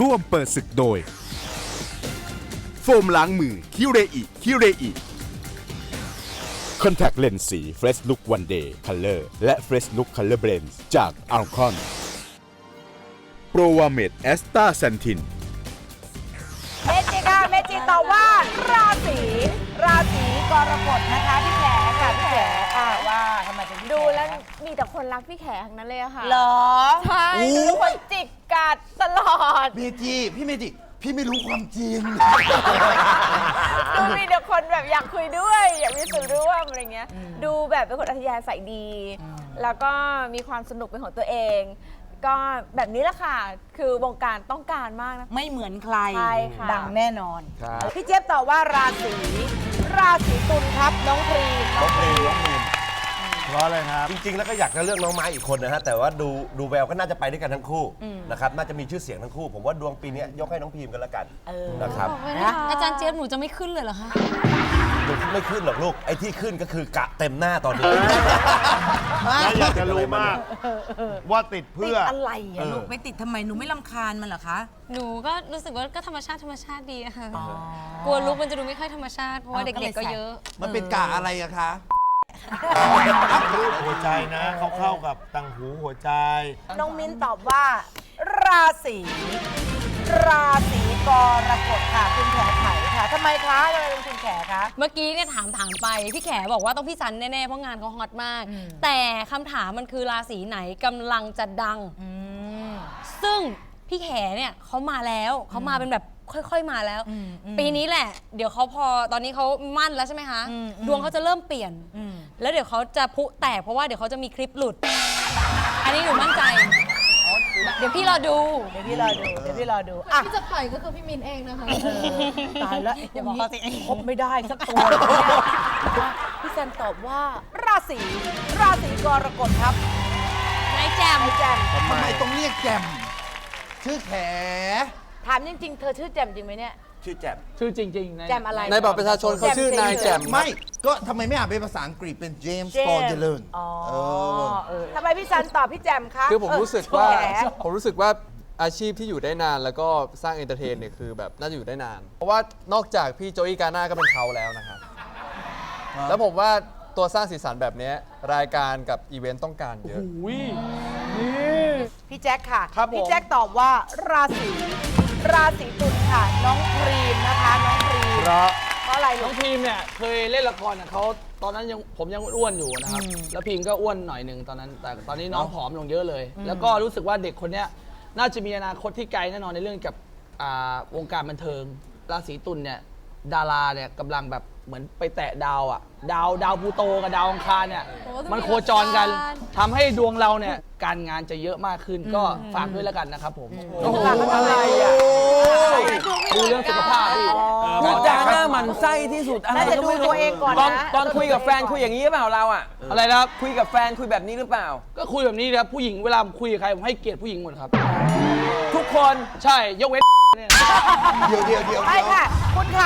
ร่วมเปิดศึกโดย โฟมล้างมือ คิเรอิ คิเรอิ Contact Lens สี Fresh Look One Day Color และ Fresh Look Color Blend จาก Alcon p r o w a m e d a s t a s a n t i n เมจิค่ะเมจิตอบว่าราศีราศีกรกฎนะคะพี่แขค่ะพี่แขอ่าว่าทำไม เป็นพี่ขดูแล้วมีแต่คนรักพี่แขทั้งนั้นเลยอะค่ะเหรอ ใช่ดูเป็นคนจิกกัดตลอดเมจิพี่เมจิพี่ไม่รู้ความจริง ดูมีแต่คนแบบอยากคุยด้วย อยากมีส่วนร่วมอะไรเงี้ย ดูแบบเป็นคนอัธยาศัยดี แล้วก็มีความสนุกเป็นของตัวเอง ก็แบบนี้แหละค่ะ คือวงการต้องการมากนะ ไม่เหมือนใคร ใช่ค่ะ ดังแน่นอนพี่เจี๊ยบตอบว่าราศี ราศีตุลครับน้องพรีน้องเพลงน้องเพลง เพราะอะไรครับ จริงๆ แล้วก็อยากจะเลือกน้องไม้อีกคนนะฮะแต่ว่าดูดูแววก็น่าจะไปด้วยกันทั้งคู่นะครับน่าจะมีชื่อเสียงทั้งคู่ ผมว่าดวงปีนี้ยกให้น้องพีมกันละกันนะครับอาจารย์เจี๊ยบหนูจะไม่ขึ้นเลยเหรอคะดูไม่ขึ้นหรอกลูกไอ้ที่ขึ้นก็คือกะเต็มหน้าตอนนี้แล้วอยากจะรู้มาก ว่าติดติเพื่ดออะไรเออะอลูกไม่ติดทำไมหนูไม่ลำคาญมันเหรอคะหนูก็รู้สึกว่าก็ธรรมชาติธรรมชาติดีอะค่ะกลัวลุกมันจะดูไม่ค่อยธรรมชาติเพราะว่าอ๋อก็เด็เลยกๆก็ใส่เยอะ มันเป็นกะอะไรอะคะ หัวใจนะ เขาเข้ากับตังหูหัวใจ น้องมิ้นตอบว่า ราศีราศีกรกฎค่ะ คุณแขไขค่ะทำไมคะทำไมเป็นคุณแขคะ เมื่อกี้เนี่ยถามถามไปพี่แขบอกว่าต้องพี่ซันแน่ๆเพราะงานเขาฮอตมากแต่คำถามมันคือราศีไหนกำลังจะดังซึ่งพี่แขเนี่ยเขามาแล้วเขามาเป็นแบบค่อยๆมาแล้วปีนี้แหละ เดี๋ยวเขาพอตอนนี้เขามั่นแล้วใช่ไหมคะดวงเขาจะเริ่มเปลี่ยน แล้วเดี๋ยวเขาจะพุแตกเพราะว่าเดี๋ยวเขาจะมีคลิปหลุด อันนี้หนูมั่นใจ เดี๋ยวพี่รอดู เดี๋ยวพี่รอดู เดี๋ยวพี่รอดู อะ ที่จะปล่อยก็คือพี่มินเองนะคะ ตายแล้วอย่าบอกเขาสิ คบไม่ได้สักตัวเลยเนี่ยพี่แซมตอบว่าราศีราศีกรกฎครับนายแจม ไอ้แจมทำไมต้องเรียกแจมชื่อแข ถามจริง ๆ เธอชื่อแจมจริงไหมเนี่ย ชื่อแจ่มชื่อจริงๆนะแจมอะไร ในบัตรประชาชนเขาชื่อนายแจ่มไม่ ก็ทำไมไม่อ่านเป็นภาษาอังกฤษเป็นเจมส์เจปอมเจริญอ๋อเออ เออทำไมพี่ซันตอบพี่แจมคะคือผมรู้สึกว่าแขผมรู้สึกว่าอาชีพที่อยู่ได้นานแล้วก็สร้างเอนเตอร์เทนเนี่ยคือแบบน่าจะอยู่ได้นาน เพราะว่านอกจากพี่โจอี้กาน่าก็เป็นเขาแล้วนะครับ แล้วผมว่าตัวสร้างสีสันแบบเนี้ยรายการกับอีเวนต์ต้องการเยอะพี่แจ็คค่ะ ครับผม พี่แจ็คตอบว่าราศีราศีตุล ค่ะ น้องพรีมนะคะ น้องพรีมเพราะเพราะอะไรน้ลูอกงพีมเนี่ยเคยเล่นละครกับเขาตอนนั้นยังผมยังอ้วนอยู่นะครับ แล้วพีมก็อ้วนหน่อยหนึ่งตอนนั้น แต่ตอนนี้น้องผอมลงเยอะเลย แล้วก็รู้สึกว่าเด็กคนเนี้ยน่าจะมีอนาคตที่ไกลแน่นอนในเรื่องกับอ่าวงการบันเทิงราศีตุลเนี่ย ดาราเนี่ยกำลังแบบเหมือนไปแตะดาวอะดาวดาวพลูโตกับดาวอังคารเนี่ย โอ้มันโคจรกันทำให้ดวงเราเนี่ย การงานจะเยอะมากขึ้นก็ฝากด้วยแล้วกันนะครับผมโอ้โหอะไรอะดูเรื่องสุขภาพพี่พูดจาหน้าหมันไส้ที่สุดอะไรน่าจะก็ดูไม่รู้ตัวเองก่อนตอนนะตอนคุยกับแฟนคุยอย่างนี้หรือเปล่าเราอะอะไรนะครับ คุยกับแฟนคุยแบบนี้หรือเปล่า ก็คุยแบบนี้นะครับผู้หญิงเวลาผมคุยกับใครผมให้เกียรติผู้หญิงหมดครับ ทุกคน ใช่ยกเว้นเนี่ยเดี๋ยวเดี๋ยวเดี๋ยวไปค่ะ คุณขาใจเย็น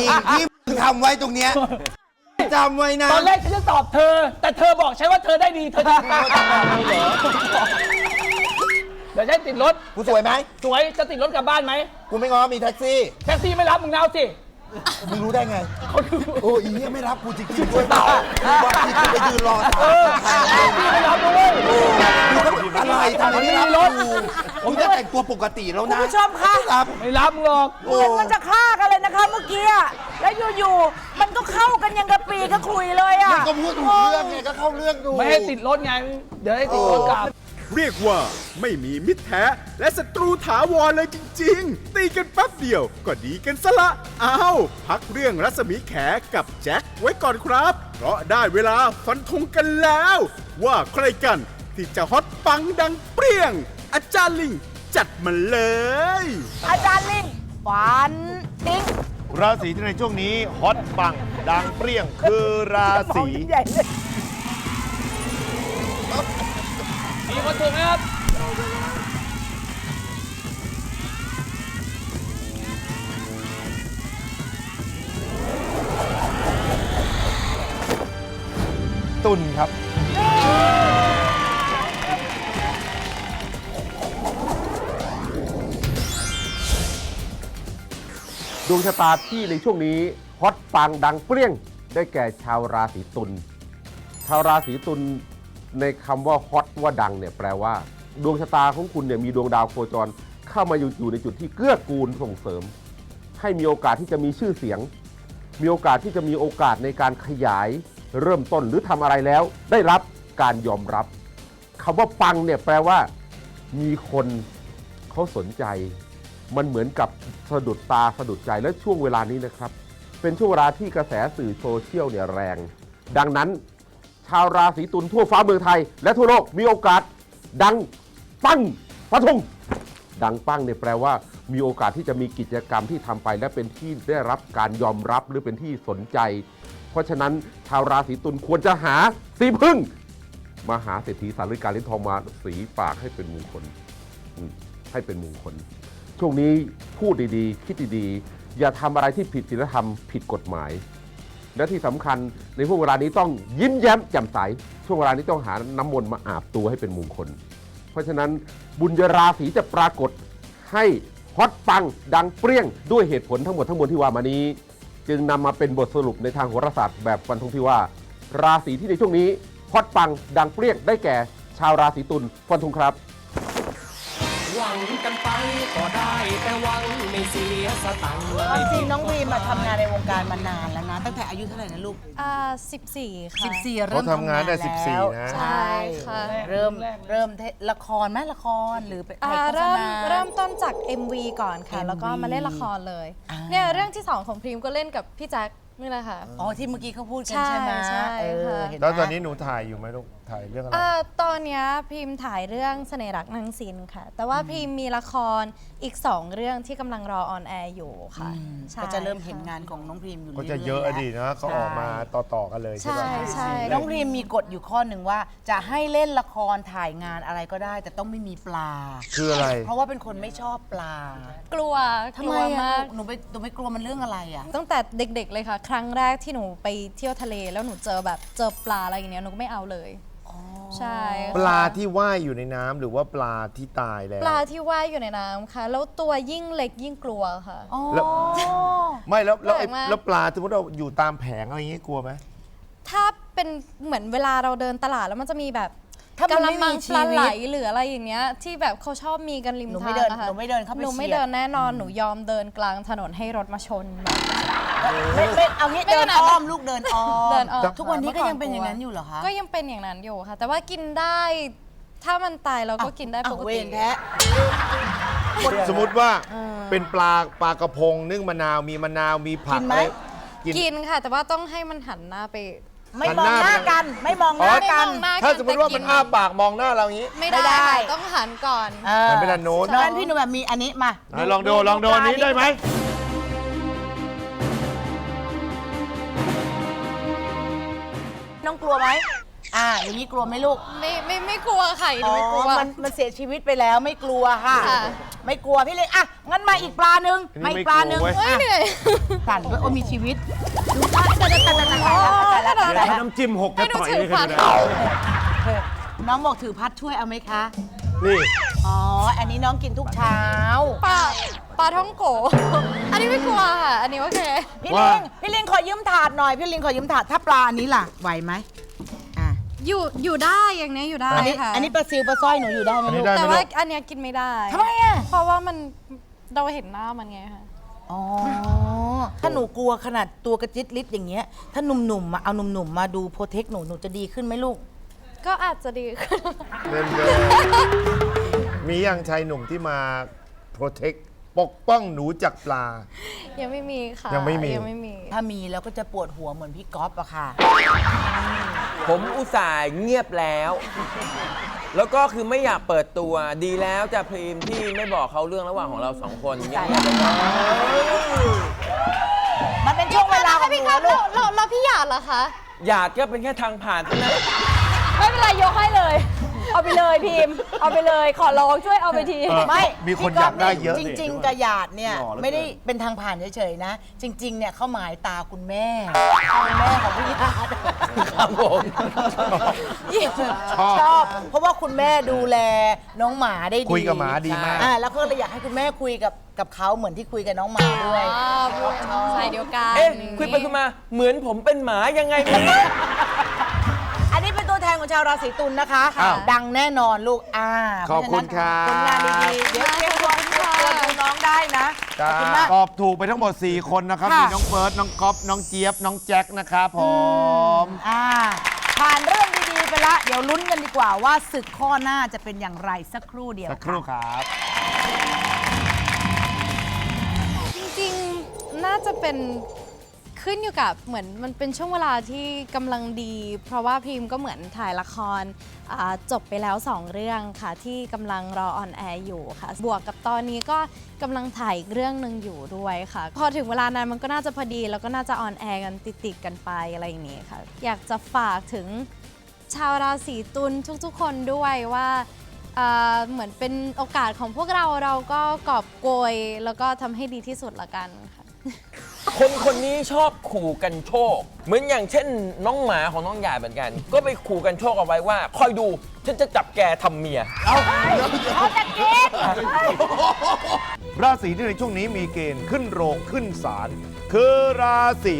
สิ่งที่มึงทำไว้ตรงเนี้ยจำไว้นะตอนแรกฉันจะตอบเธอ แต่เธอบอกใช่ว่าเธอได้ดีเธอจะเดี๋ยวจะให้ติดรถกูสวยไหมสวยจะติดรถกลับบ้านไหมกูไม่ง้อมีแท็กซี่แท็กซี่ไม่รับมึงเอาสิมึงรู้ได้ไงเขาดูโอ้ยอีเหี้ยไม่รับกูจริงๆด้วยเปล่าบอกที่กูไปยืนรอถาม ทำไมไม่รับกูผมจะแต่งตัวปกติแล้วคุณนะผู้ชมคะไม่รับ ไม่รับมึงหรอก เหมือนมันจะฆ่ากันเลยนะคะเมื่อกี้อะแล้วอยู่ๆ มันก็เข้ากันยังกระปีก็คุยเลยอะมันก็พูดถูกเรื่องไงก็เข้าเรื่องดู ไม่ให้ติดรถไง เดี๋ยวให้ติดรถกลับ เรียกว่าไม่มีมิตรแท้และศัตรูถาวรเลยจริง ๆ ตีกันแป๊บเดียวก็ดีกันซะละอ้าวพักเรื่องรัศมีแขกับแจ็คไว้ก่อนครับ เพราะได้เวลาฟันธงกันแล้ว ว่าใครกัน ที่จะฮอตปังดังเปรี้ยง อาจารย์ลิงจัดมาเลย อาจารย์ลิงฟันติ้งราศีที่ในช่วงนี้ฮอตปังดังเปรี้ยงคือราศีมองใหญ่เลยมีคนถูกไหมครับตุลครับ ดวงชะตาที่ในช่วงนี้ฮอตปังดังเปรี้ยง ได้แก่ชาวราศีตุล ชาวราศีตุลในคำว่าฮอตว่าดังเนี่ยแปลว่า ดวงชะตาของคุณเนี่ยมีดวงดาวโคจรเข้ามาอยู่อยู่ในจุดที่เกื้อกูลส่งเสริม ให้มีโอกาสที่จะมีชื่อเสียง มีโอกาสที่จะมีโอกาสในการขยายเริ่มต้นหรือทำอะไรแล้ว ได้รับการยอมรับคำว่าปังเนี่ยแปลว่า มีคนเขาสนใจ มันเหมือนกับสะดุดตาสะดุดใจและช่วงเวลานี้นะครับ เป็นช่วงเวลาที่กระแสสื่อโซเชียลเนี่ยแรง ดังนั้นชาวราศีตุลทั่วฟ้าเมืองไทย และทั่วโลกมีโอกาส ดังปังฟันธงดังปังเนี่ยแปลว่า มีโอกาสที่จะมีกิจกรรมที่ทำไปและเป็นที่ได้รับการยอมรับหรือเป็นที่สนใจ เพราะฉะนั้นชาวราศีตุลควรจะหาสีพึ่งมาหาเศรษฐีสาริกาลิ้นทองมาสีปากให้เป็นมงคลให้เป็นมงคล ช่วงนี้พูดดีๆ คิดดีๆ อย่าทำอะไรที่ผิดศีลธรรมผิดกฎหมาย และที่สำคัญในช่วงเวลานี้ต้องยิ้มแย้มแจ่มใส ช่วงเวลานี้ต้องหาน้ำมนต์มาอาบตัวให้เป็นมงคล เพราะฉะนั้นบุญยราศีจะปรากฏให้ฮอตปังดังเปรี้ยงด้วยเหตุผลทั้งหมดทั้งมวลที่ว่ามานี้ จึงนำมาเป็นบทสรุปในทางโหราศาสตร์แบบฟันธงที่ว่า ราศีที่ในช่วงนี้ฮอตปังดังเปรี้ยงได้แก่ชาวราศีตุลฟันธงครับ หวังกันไปก็ได้แต่หวังไม่เสียสตังค์ความจริงน้องพีมมาทำงานในวงการมานานแล้วนะ ตั้งแต่อายุเท่าไหร่นะลูก อ่า14ค่ะ 14 เริ่มเขาทำงานได้แล้ว14นะ ใช่ค่ะ เริ่มเริ่มเทละครไหมละครหรือเป็นอ่าถ่ายโฆษเริ่มณา เริ่มต้นจาก MV ก่อนค่ะ MV แล้วก็มาเล่นละครเลย อ่า เนี่ยเรื่องที่2ของพรีมก็เล่นกับพี่แจ็ค นี่แหละค่ะ อ๋อที่เมื่อกี้เขาพูดกันใช่ใช่ไหมใช่เออค่ะเห็ไหมแล้วตอนนี้หนูถ่ายอยู่ไหมลูกถ่ายเรื่องอะไรอ่าตอนเนี้ยพิมพ์ถ่ายเรื่องเสน่ห์รักนางซินค่ะ แต่ว่าพิมพ์มีละครอีก2เรื่องที่กำลังรอออนแอร์อยู่ค่ะอืมใช่ก็จะเริ่มค่เห็นงานของน้องพีมอยู่ก็เรื่อยๆจะเยอะอะดีนะเขาใช่ออกมาต่อๆกันเลยใช่ใช่ไหม ใช่น้องพรีมมีกฎอยู่ข้อหนึ่งว่า จะให้เล่นละครถ่ายงานอะไรก็ได้ แต่ต้องไม่มีปลา คืออะไร เพราะว่าเป็นคนไม่ชอบปลา กลัวทำกไมลัวอะมาก หนูไปหนูไปกลัวมันเรื่องอะไรอะ ตั้งแต่เด็กๆเลยค่ะครั้งแรกที่หนูไปเที่ยวทะเลแล้วหนูเจอแบบเจอปลาอะไรอย่างเงี้ยหนูก็ไม่เอาเลย ใช่ค่ะปลาที่ว่ายอยู่ในน้ำหรือว่าปลาที่ตายแล้ว ปลาที่ว่ายอยู่ในน้ำค่ะ แล้วตัวยิ่งเล็กยิ่งกลัวค่ะแล้ว ไม่แล้วแล้วไอ้แปลกมาก แล้วปลาสมมติเราอยู่ตามแผงอะไรอย่างงี้กลัวไหม ถ้าเป็นเหมือนเวลาเราเดินตลาดแล้วมันจะมีแบบถ้ามันกะละไม่มัมีงชีปลาวิไหลตหรืออะไรอย่างเงี้ย ที่แบบเขาชอบมีกันริมหนูทางไม่เดินอะค่ะหนูไม่เดินเข้าไปหนูไม่เฉียดเดินแน่นอนหนูยอมเดินกลางถนนให้รถมาชนแบบ ไม่ไม่เอางี้ไม่เดิขนนาดนั้นอ้อมลูกเดินอ้อมเดินอ้อม ทุกวันนี้ก็เมื่อก่อนยังเป็นอย่างนั้นกลัวอยู่เหรอคะก็ยังเป็นอย่างนั้นอยู่ค่ะ แต่ว่ากินได้ ถ้ามันตายเราก็กินได้ปกเวติ รแท้ สมมติว่าเป็นปลาปลากระพงนึ่งมะนาวมีมะนาวมีผักกินไหม อะไรกิน กินค่ะ แต่ว่าต้องให้มันหันหน้าไป ไม่หันมองหน้าหน้าไปกัน ไม่มองหน้าไม่กัมนองหน้าถ้าสมมติว่าแต่มันอ้าปากมองหน้าเราอย่างงี้ไม่ไม่ได้ได้ ค่ะต้องหันก่อน เออหันไปด้านโน้นงั้นพี่หนูแบบมีอันนี้มาไหนลองดูลองดูอันนี้ได้ไหม ลัวไหมอ่าอย่างนี้กลัวไหมลูกไม่ไม่ไม่กลัวไข่ไม่กลัว มันมันเสียชีวิตไปแล้วไม่กลัวค่ะไม่กลัวพี่เล็กอะงั้นมาอีกปลาหนึ่งมาอีกปลาหนึ่งไม่กลัวเว้ฮ้ยเนื่ยสั่นด้ยโอ้มีชีวิตดูแต่แต่แต่แต่แต่แต่น้ำจิ้มหกกระต่อยนี่คือน้องบอกถือพัดช่วยเอาไหมคะ นี่ อ๋อ อันนี้น้องกินทุกเช้า ปา ปลาท่องโก อันนี้ไม่กลัวค่ะ อันนี้โอเค พี่ลิงพี่ลิงขอยืมถาดหน่อยพี่ลิงขอยืมถาดถ้าปลาอันนี้ล่ะไหวไหมอะอยู่อยู่ได้อย่างเนี้ยอยู่ได้อันนี้ค่ะอันนี้ปลาซิวปลาสร้อยหนูอยู่ได้ไหมอันลูนี้กได้แต่ไหมว่าลูกอันเนี้ยกินไม่ได้ ทำไมอะเพราะว่ามันเราเห็นหน้ามันไงค่ะ อ๋อถ้าหนูกลัวขนาดตัวกระจิตลิดอย่างเงี้ย ถ้าหนุ่มๆมาเอาหนุ่มๆมาดูโปรเทคหนูหนูจะดีขึ้นไหมลูก ก็อาจจะดีขึ้น เล่นเลยมียังชายหนุ่มที่มาโปรเทคปกป้องหนูจากปลา ยังไม่มีค่ะยังไม่มี ยังไม่มี ถ้ามีแล้วก็จะปวดหัวเหมือนพี่ก๊อฟอะค่ะ ผมอุตส่าห์เงียบแล้ว แล้วก็คือไม่อยากเปิดตัว ดีแล้วจะพรีมที่ไม่บอกเขาเรื่องระหว่างของเราสองคนเงียบๆไปก่อนมันเป็นช่วงเวลาของหพี่นูคะลูเรากเราเราพี่หยาดเหรอคะหยาดก็เป็นแค่ทางผ่านเท่านั้น ไม่เป็นไรยกให้ เลยโอเอาไปเลยพิมพ์ เอาไปเลยขอร้องช่วยเอาไปที ไม่มีคนอยากได้เยอะจริง ๆ กระหยาดเนี่ยไม่ได้เป็นทางผ่านเฉยๆนะ จริง ๆ เนี่ยเขาหมายตาคุณแม่คุณแม่ของพี่หยาดครับผม ชอบ ชอบ เพราะว่าคุณแม่ดูแลน้องหมาได้ดีคุยกับหมาดีมาก อ่าแล้วก็เลยอยากให้คุณแม่คุยกับกับเขาเหมือนที่คุยกับน้องหมาด้วยสายเดียวกันเอ๊ะคุยไปคุยมาเหมือนผมเป็นหมายังไงไม่รู้ ของชาวราศีตุลนะคะ อ้าวดังแน่นอนลูกอ่าขอบคุณครับ ผลงานดีๆเดี๋ยวเตรียมตัวเตรียมตัวดูน้องได้นะขอบคุณมาก ตอบถูกไปทั้งหมด 4 คนนะครับ ค่ะ มีน้องเฟิร์สน้องก๊อฟน้องเจี๊ยบ น้องแจ็คนะครับผม อ่าผ่านเรื่องดีๆไปละ เดี๋ยวลุ้นกันดีกว่าว่าศึกข้อหน้าจะเป็นอย่างไรสักครู่เดียวสักครู่ครับ จริงๆ น่าจะเป็น ขึ้นอยู่กับเหมือนมันเป็นช่วงเวลาที่กำลังดี เพราะว่าพิมก็เหมือนถ่ายละครอ่าจบไปแล้ว 2 เรื่องค่ะ ที่กำลังรอออนแอร์อยู่ค่ะ บวกกับตอนนี้ก็กำลังถ่ายอีกเรื่องหนึ่งอยู่ด้วยค่ะ พอถึงเวลานั้นมันก็น่าจะพอดี แล้วก็น่าจะออนแอร์กันติดๆกันไปอะไรอย่างนี้ค่ะ อยากจะฝากถึงชาวราศีตุลทุกๆ คนด้วยว่าเอ่อเหมือนเป็นโอกาสของพวกเราเราก็กอบโกย แล้วก็ทำให้ดีที่สุดละกันค่ะ คนคนนี้ชอบขู่กันโชค เหมือนอย่างเช่น น้องหมาของน้องหยาดเหมือนกัน ก็ไปขู่กันโชคเอาไว้ว่า คอยดู ฉันจะจับแกทำเมีย เอาแต่กินราศีที่ในช่วงนี้มีเกณฑ์ขึ้นโรงขึ้นศาลคือราศี